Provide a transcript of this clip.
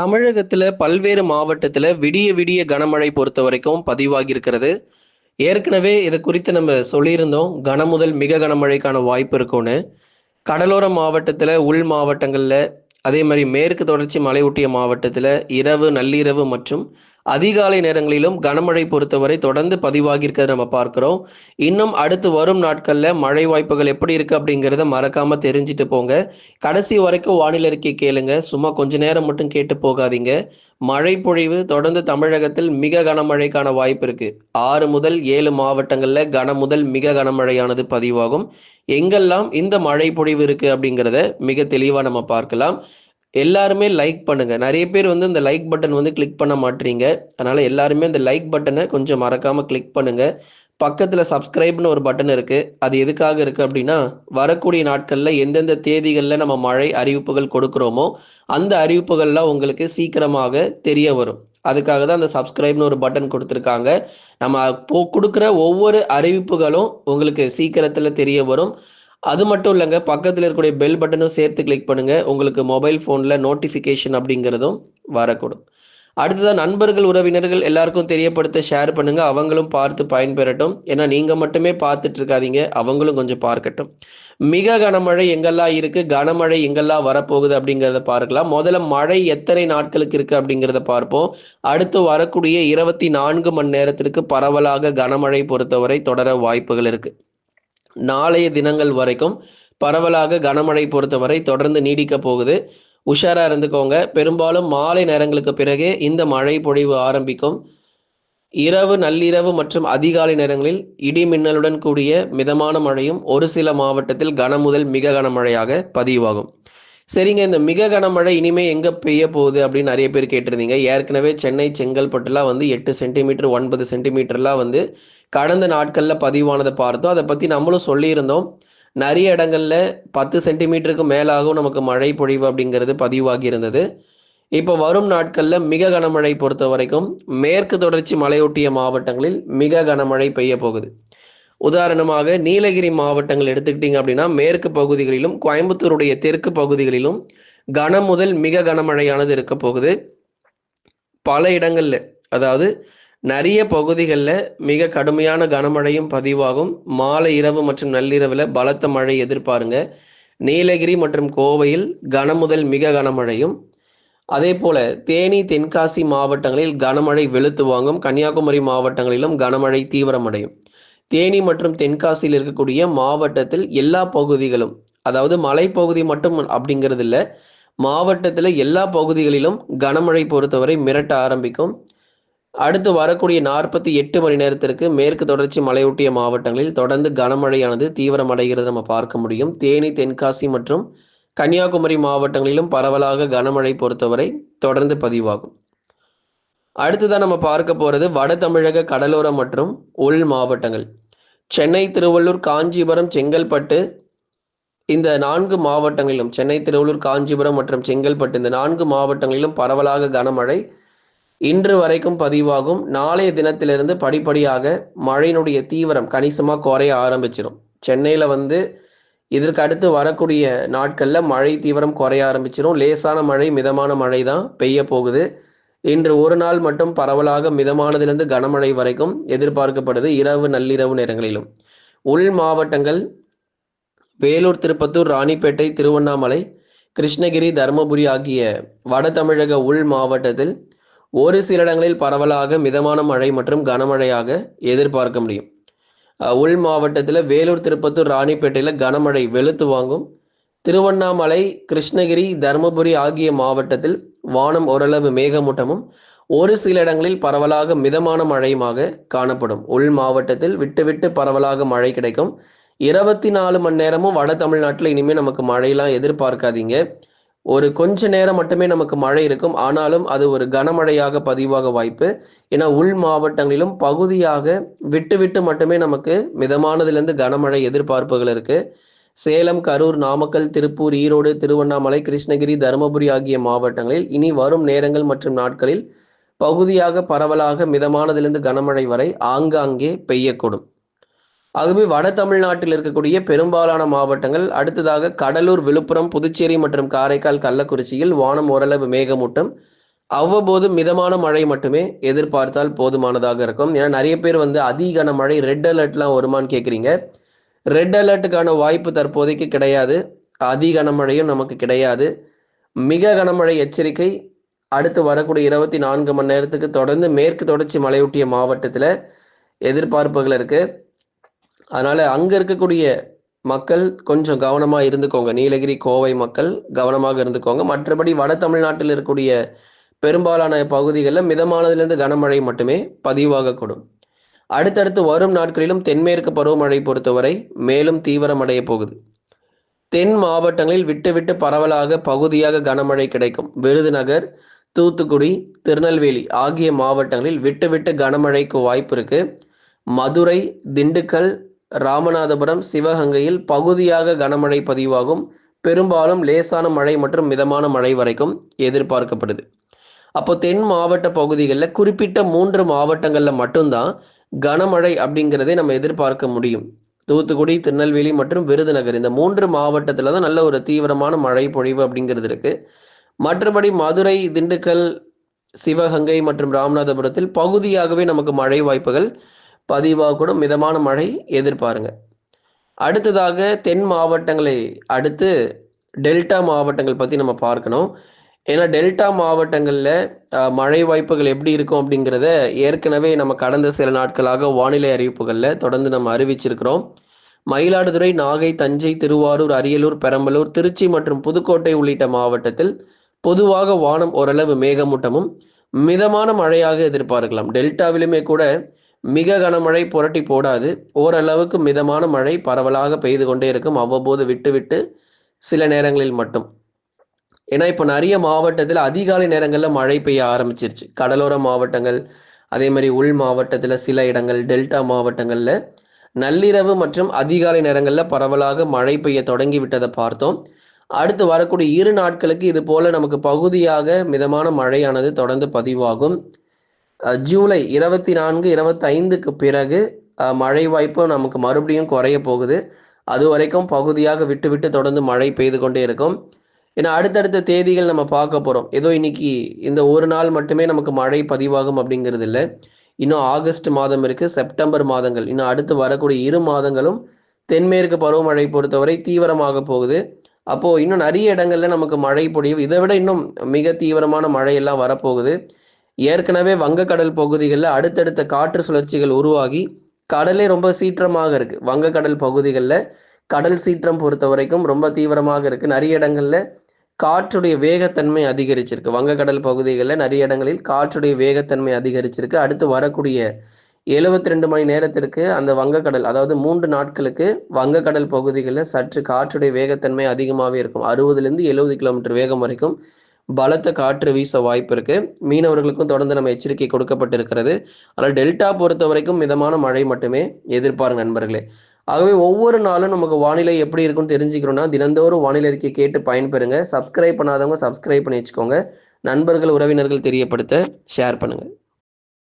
தமிழகத்துல பல்வேறு மாவட்டத்துல விடிய விடிய கனமழை பொறுத்த வரைக்கும் பதிவாகி இருக்கிறது ஏற்கனவே இதை குறித்து நம்ம சொல்லியிருந்தோம். கனமுதல் மிக கனமழைக்கான வாய்ப்பு இருக்கும்னு. கடலோர மாவட்டத்தில் உள் மாவட்டங்களில் அதே மாதிரி மேற்கு தொடர்ச்சி மலையொட்டிய மாவட்டத்தில் இரவு நள்ளிரவு மற்றும் அதிகாலை நேரங்களிலும் கனமழை பொறுத்தவரை தொடர்ந்து பதிவாகி இருக்கிறத நம்ம பார்க்கிறோம். இன்னும் அடுத்து வரும் நாட்கள்ல மழை வாய்ப்புகள் எப்படி இருக்கு அப்படிங்கிறத மறக்காம தெரிஞ்சுட்டு போங்க. கடைசி வரைக்கும் வானிலை அறிக்கை கேளுங்க. சும்மா கொஞ்ச நேரம் மட்டும் கேட்டு போகாதீங்க. மழை பொழிவு தொடர்ந்து தமிழகத்தில் மிக கனமழைக்கான வாய்ப்பு இருக்கு. ஆறு முதல் ஏழு மாவட்டங்கள்ல கன முதல் மிக கனமழையானது பதிவாகும். எங்கெல்லாம் இந்த மழை பொழிவு இருக்கு அப்படிங்கிறத மிக தெளிவா நம்ம பார்க்கலாம். எல்லாருமே லைக் பண்ணுங்க. நிறைய பேர் வந்து இந்த லைக் பட்டன் வந்து கிளிக் பண்ண மாட்டீங்க அதனால எல்லாருமே அந்த லைக் பட்டனை கொஞ்சம் மறக்காம கிளிக் பண்ணுங்க. பக்கத்துல சப்ஸ்கிரைப்னு ஒரு பட்டன் இருக்கு. அது எதுக்காக இருக்கு அப்படின்னா வரக்கூடிய நாட்கள்ல எந்தெந்த தேதிகள்ல நம்ம மழை அறிவிப்புகள் கொடுக்குறோமோ அந்த அறிவிப்புகள்லாம் உங்களுக்கு சீக்கிரமாக தெரிய வரும். அதுக்காக தான் அந்த சப்ஸ்கிரைப்னு ஒரு பட்டன் கொடுத்துருக்காங்க. நம்ம போ கொடுக்குற ஒவ்வொரு அறிவிப்புகளும் உங்களுக்கு சீக்கிரத்தில் தெரிய வரும். அது மட்டும் இல்லைங்க பக்கத்தில் இருக்கக்கூடிய பெல் பட்டனும் சேர்த்து கிளிக் பண்ணுங்க. உங்களுக்கு மொபைல் ஃபோனில் நோட்டிஃபிகேஷன் அப்படிங்கிறதும் வரக்கூடும். அடுத்ததான் நண்பர்கள் உறவினர்கள் எல்லாருக்கும் தெரியப்படுத்த ஷேர் பண்ணுங்க. அவங்களும் பார்த்து பயன்பெறட்டும். ஏன்னா நீங்க மட்டுமே பார்த்துட்டு இருக்காதீங்க. அவங்களும் கொஞ்சம் பார்க்கட்டும். மிக கனமழை எங்கெல்லாம் இருக்கு? கனமழை எங்கெல்லாம் வரப்போகுது அப்படிங்கிறத பார்க்கலாம். முதல்ல மழை எத்தனை நாட்களுக்கு இருக்கு அப்படிங்கிறத பார்ப்போம். அடுத்து வரக்கூடிய இருபத்தி நான்கு மணி நேரத்திற்கு பரவலாக கனமழை பொறுத்தவரை தொடர வாய்ப்புகள் இருக்கு. நாளைய தினங்கள் வரைக்கும் பரவலாக கனமழை பொறுத்தவரை தொடர்ந்து நீடிக்க போகுது. உஷாரா இருந்துக்கோங்க. பெரும்பாலும் மாலை நேரங்களுக்கு பிறகே இந்த மழை பொழிவு ஆரம்பிக்கும். இரவு நள்ளிரவு மற்றும் அதிகாலை நேரங்களில் இடி மின்னலுடன் கூடிய மிதமான மழையும் ஒரு சில மாவட்டத்தில் கனமுதல் மிக கனமழையாக பதிவாகும். சரிங்க இந்த மிக கனமழை இனிமே எங்க பெய்ய போகுது அப்படின்னு நிறைய பேர் கேட்டிருந்தீங்க. ஏற்கனவே சென்னை செங்கல்பட்டுலாம் வந்து எட்டு சென்டிமீட்டர் ஒன்பது சென்டிமீட்டர்லாம் வந்து கடந்த நாட்கள்ல பதிவானதை பார்த்தோம். அதை பத்தி நம்மளும் சொல்லியிருந்தோம். நிறைய இடங்கள்ல பத்து சென்டிமீட்டருக்கு மேலாகவும் நமக்கு மழை பொழிவு அப்படிங்கிறது பதிவாகி இருந்தது. இப்போ வரும் நாட்கள்ல மிக கனமழை பொறுத்த வரைக்கும் மேற்கு தொடர்ச்சி மலையொட்டிய மாவட்டங்களில் மிக கனமழை பெய்ய போகுது. உதாரணமாக நீலகிரி மாவட்டங்கள் எடுத்துக்கிட்டீங்க அப்படின்னா மேற்கு பகுதிகளிலும் கோயம்புத்தூருடைய தெற்கு பகுதிகளிலும் கனம் முதல் மிக கனமழையானது இருக்க போகுது. பல இடங்கள்ல அதாவது நிறைய பகுதிகளில் மிக கடுமையான கனமழையும் பதிவாகும். மாலை இரவு மற்றும் நள்ளிரவில் பலத்த மழை எதிர்பாருங்க. நீலகிரி மற்றும் கோவையில் கனமுதல் மிக கனமழையும். அதே போல தேனி தென்காசி மாவட்டங்களில் கனமழை வெளுத்து வாங்கும். கன்னியாகுமரி மாவட்டங்களிலும் கனமழை தீவிரமடையும். தேனி மற்றும் தென்காசியில் இருக்கக்கூடிய மாவட்டத்தில் எல்லா பகுதிகளும் அதாவது மலைப்பகுதி மட்டும் அப்படிங்கிறது இல்லை மாவட்டத்தில் எல்லா பகுதிகளிலும் கனமழை பொறுத்தவரை மிரட்ட ஆரம்பிக்கும். அடுத்து வரக்கூடிய நாற்பத்தி எட்டு மணி நேரத்திற்கு மேற்கு தொடர்ச்சி மலையொட்டிய மாவட்டங்களில் தொடர்ந்து கனமழையானது தீவிரமடைகிறது நம்ம பார்க்க முடியும். தேனி தென்காசி மற்றும் கன்னியாகுமரி மாவட்டங்களிலும் பரவலாக கனமழை பொறுத்தவரை தொடர்ந்து பதிவாகும். அடுத்ததான் நம்ம பார்க்க போறது வட தமிழக கடலோர மற்றும் உள் மாவட்டங்கள். சென்னை திருவள்ளூர் காஞ்சிபுரம் செங்கல்பட்டு இந்த நான்கு மாவட்டங்களிலும் சென்னை திருவள்ளூர் காஞ்சிபுரம் மற்றும் செங்கல்பட்டு இந்த நான்கு மாவட்டங்களிலும் பரவலாக கனமழை இன்று வரைக்கும் பதிவாகும். நாளைய தினத்திலிருந்து படிப்படியாக மழையினுடைய தீவிரம் கணிசமாக குறைய ஆரம்பிச்சிடும் சென்னையில் வந்து இதற்கு அடுத்து வரக்கூடிய நாட்களில் மழை தீவிரம் குறைய ஆரம்பிச்சிடும் லேசான மழை மிதமான மழை தான் பெய்ய போகுது. இன்று ஒரு நாள் மட்டும் பரவலாக மிதமானதிலிருந்து கனமழை வரைக்கும் எதிர்பார்க்கப்படுது இரவு நள்ளிரவு நேரங்களிலும். உள் மாவட்டங்கள் வேலூர் திருப்பத்தூர் ராணிப்பேட்டை திருவண்ணாமலை கிருஷ்ணகிரி தருமபுரி ஆகிய வட தமிழக உள் மாவட்டத்தில் ஒரு சில இடங்களில் பரவலாக மிதமான மழை மற்றும் கனமழையாக எதிர்பார்க்க முடியும். உள் மாவட்டத்தில் வேலூர் திருப்பத்தூர் ராணிப்பேட்டையில் கனமழை வெளுத்து வாங்கும். திருவண்ணாமலை கிருஷ்ணகிரி தருமபுரி ஆகிய மாவட்டத்தில் வானம் ஓரளவு மேகமூட்டமும் ஒரு சில இடங்களில் பரவலாக மிதமான மழையுமாக காணப்படும். உள் மாவட்டத்தில் விட்டு விட்டு பரவலாக மழை கிடைக்கும். இருபத்தி நாலு மணி நேரமும் வட தமிழ்நாட்டில் இனிமேல் நமக்கு மழையெல்லாம் எதிர்பார்க்காதீங்க. ஒரு கொஞ்ச நேரம் மட்டுமே நமக்கு மழை இருக்கும். ஆனாலும் அது ஒரு கனமழையாக பதிவாக வாய்ப்பு. ஏன்னா உள் மாவட்டங்களிலும் பகுதியாக விட்டு விட்டு மட்டுமே நமக்கு மிதமானதுலேருந்து கனமழை எதிர்பார்ப்புகள் இருக்கு. சேலம் கரூர் நாமக்கல் திருப்பூர் ஈரோடு திருவண்ணாமலை கிருஷ்ணகிரி தருமபுரி ஆகிய மாவட்டங்களில் இனி வரும் நேரங்கள் மற்றும் நாட்களில் பகுதியாக பரவலாக மிதமானதிலிருந்து கனமழை வரை ஆங்காங்கே பெய்யக்கூடும். ஆகவே வட தமிழ்நாட்டில் இருக்கக்கூடிய பெரும்பாலான மாவட்டங்கள் அடுத்ததாக கடலூர் விழுப்புரம் புதுச்சேரி மற்றும் காரைக்கால் கள்ளக்குறிச்சியில் வானம் ஓரளவு மேகமூட்டம். அவ்வப்போது மிதமான மழை மட்டுமே எதிர்பார்த்தால் போதுமானதாக இருக்கும். ஏன்னா நிறைய பேர் வந்து அதிகன மழை ரெட் அலர்ட்லாம் வருமான்னு கேட்குறீங்க ரெட் அலர்ட்டுக்கான வாய்ப்பு தற்போதைக்கு கிடையாது. அதி கனமழையும் நமக்கு கிடையாது. மிக கனமழை எச்சரிக்கை அடுத்து வரக்கூடிய இருபத்தி நான்கு மணி நேரத்துக்கு தொடர்ந்து மேற்கு தொடர்ச்சி மலையொட்டிய மாவட்டத்தில் எதிர்பார்ப்புகள் இருக்குது அதனால அங்க இருக்கக்கூடிய மக்கள் கொஞ்சம் கவனமா இருந்துக்கோங்க. நீலகிரி கோவை மக்கள் கவனமாக இருந்துக்கோங்க. மற்றபடி வட தமிழ்நாட்டில் இருக்கக்கூடிய பெரும்பாலான பகுதிகளில் மிதமானதிலிருந்து கனமழை மட்டுமே பதிவாகக்கூடும். அடுத்தடுத்து வரும் நாட்களிலும் தென்மேற்கு பருவமழை பொறுத்தவரை மேலும் தீவிரமடைய போகுது. தென் மாவட்டங்களில் விட்டு விட்டு பரவலாக பகுதியாக கனமழை கிடைக்கும். விருதுநகர் தூத்துக்குடி திருநெல்வேலி ஆகிய மாவட்டங்களில் விட்டு விட்டு கனமழைக்கு வாய்ப்பு இருக்கு. மதுரை திண்டுக்கல் ராமநாதபுரம் சிவகங்கையில் பகுதியாக கனமழை பதிவாகும். பெரும்பாலும் லேசான மழை மற்றும் மிதமான மழை வரைக்கும் எதிர்பார்க்கப்படுது. அப்போ தென் மாவட்ட பகுதிகளில் குறிப்பிட்ட மூன்று மாவட்டங்களில் மட்டும்தான் கனமழை அப்படிங்கிறதை நம்ம எதிர்பார்க்க முடியும். தூத்துக்குடி திருநெல்வேலி மற்றும் விருதுநகர் இந்த மூன்று மாவட்டத்தில் தான் நல்ல ஒரு தீவிரமான மழை பொழிவு அப்படிங்கிறது இருக்கு. மற்றபடி மதுரை திண்டுக்கல் சிவகங்கை மற்றும் ராமநாதபுரத்தில் பகுதியாகவே நமக்கு மழை வாய்ப்புகள் பதிவாகக்கூடும். மிதமான மழை எதிர்பாருங்க. அடுத்ததாக தென் மாவட்டங்களை அடுத்து டெல்டா மாவட்டங்கள் பற்றி நம்ம பார்க்கணும். ஏன்னா டெல்டா மாவட்டங்களில் மழை வாய்ப்புகள் எப்படி இருக்கும் அப்படிங்கிறத ஏற்கனவே நம்ம கடந்த சில நாட்களாக வானிலை அறிவிப்புகளில் தொடர்ந்து நம்ம அறிவிச்சிருக்கிறோம். மயிலாடுதுறை நாகை தஞ்சை திருவாரூர் அரியலூர் பெரம்பலூர் திருச்சி மற்றும் புதுக்கோட்டை உள்ளிட்ட மாவட்டத்தில் பொதுவாக வானம் ஓரளவு மேகமூட்டமும் மிதமான மழையாக எதிர்பார்க்கலாம். டெல்டாவிலுமே கூட மிக கனமழை புரட்டி போடாது. ஓரளவுக்கு மிதமான மழை பரவலாக பெய்து கொண்டே இருக்கும். அவ்வப்போது விட்டு விட்டு சில நேரங்களில் மட்டும். ஏன்னா இப்போ நிறைய மாவட்டத்தில் அதிகாலை நேரங்களில் மழை பெய்ய ஆரம்பிச்சிருச்சு. கடலோர மாவட்டங்கள் அதே மாதிரி உள் மாவட்டத்தில் சில இடங்கள் டெல்டா மாவட்டங்களில் நள்ளிரவு மற்றும் அதிகாலை நேரங்களில் பரவலாக மழை பெய்ய தொடங்கி விட்டதை பார்த்தோம். அடுத்து வரக்கூடிய இரு நாட்களுக்கு இது போல நமக்கு பகுதியாக மிதமான மழையானது தொடர்ந்து பதிவாகும். ஜூலை இருபத்தி நான்கு இருபத்தைந்துக்கு பிறகு மழை வாய்ப்பு நமக்கு மறுபடியும் குறைய போகுது. அது வரைக்கும் பகுதியாக விட்டு விட்டு தொடர்ந்து மழை பெய்து கொண்டே இருக்கும். ஏன்னா அடுத்தடுத்த தேதிகள் நம்ம பார்க்க போகிறோம் ஏதோ இன்னைக்கு இந்த ஒரு நாள் மட்டுமே நமக்கு மழை பதிவாகும் அப்படிங்கிறது இல்லை இன்னும் ஆகஸ்ட் மாதம் இருக்குது செப்டம்பர் மாதங்கள். இன்னும் அடுத்து வரக்கூடிய இரு மாதங்களும் தென்மேற்கு பருவமழை பொறுத்தவரை தீவிரமாக போகுது. அப்போது இன்னும் நிறைய இடங்கள்ல நமக்கு மழை பொழிவு இதை விட இன்னும் மிக தீவிரமான மழையெல்லாம் வரப்போகுது. ஏற்கனவே வங்கக்கடல் பகுதிகளில் அடுத்தடுத்த காற்று சுழற்சிகள் உருவாகி கடலே ரொம்ப சீற்றமாக இருக்கு. வங்கக்கடல் பகுதிகளில் கடல் சீற்றம் பொறுத்த வரைக்கும் ரொம்ப தீவிரமாக இருக்கு. நிறைய இடங்கள்ல காற்றுடைய வேகத்தன்மை அதிகரிச்சிருக்கு. வங்கக்கடல் பகுதிகளில் நிறைய இடங்களில் காற்றுடைய வேகத்தன்மை அதிகரிச்சிருக்கு. அடுத்து வரக்கூடிய எழுபத்தி ரெண்டு மணி நேரத்திற்கு அந்த வங்கக்கடல் அதாவது மூன்று நாட்களுக்கு வங்கக்கடல் பகுதிகளில் சற்று காற்றுடைய வேகத்தன்மை அதிகமாகவே இருக்கும். அறுபதுலேருந்து எழுபது கிலோமீட்டர் வேகம் வரைக்கும் பலத்த காற்று வீச வாய்ப்பு இருக்கு. மீனவர்களுக்கும் தொடர்ந்து நம்ம எச்சரிக்கை கொடுக்கப்பட்டிருக்கிறது. ஆனால் டெல்டா பொறுத்த வரைக்கும் மிதமான மழை மட்டுமே எதிர்பாருங்க நண்பர்களே. ஆகவே ஒவ்வொரு நாளும் நமக்கு வானிலை எப்படி இருக்கும்னு தெரிஞ்சுக்கணும்னா தினந்தோறும் வானிலை அறிக்கை கேட்டு பயன்பெறுங்க. சப்ஸ்கிரைப் பண்ணாதவங்க சப்ஸ்கிரைப் பண்ணி வச்சுக்கோங்க. நண்பர்கள் உறவினர்கள் தெரியப்படுத்த ஷேர் பண்ணுங்கள்